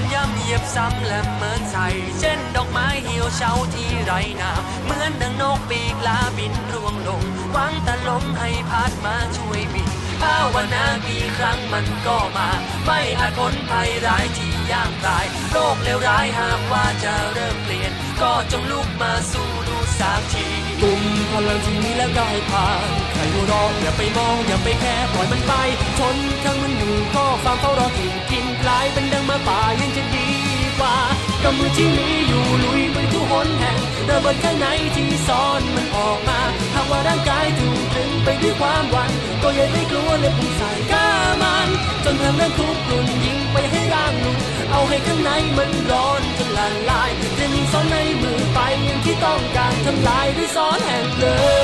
นย่ำเหยียบซ้ำและเหมือนใส่เช่นดอกไม้เหี่ยวเฉาที่ไรน้ำเหมือนดังนกปีกลาบินร่วงลงหวังแต่ลมให้พัดมาช่วยบินภาวนากี่ครั้งมันก็มา ไม่อาจพ้นภัยร้ายที่ย่างกาย โลกเลวร้ายหากว่าจะเริ่มเปลี่ยน ก็จงลุกมาสู้ดูสักทีกลุ่มพลังที่มีแล้วได้ผ่าน ใครรออย่าไปมองอย่าไปแค่ปล่อยมันไป ชนข้างมันอยู่ก็ฟังเขารอกินกินกลายเป็นดังมาป่าย มือที่มีอยู่ลุยไปทุกหนแห่งระเบิดข้างในที่ซ่อนมันออกมาหากว่าร่างกายถูกตรึงไปด้วยความหวั่นก็ย่าได้กลัวเลยพุ่งใส่ก้ามัน จนทำเรื่องคุกรุ่นยิงไปให้ร่างหลุดเอาให้ข้างในมันร้อนจนละลายจะยิงซ้อนในมือไปอย่างที่ต้องการทำลายด้วยซ้อนแห่งเลิ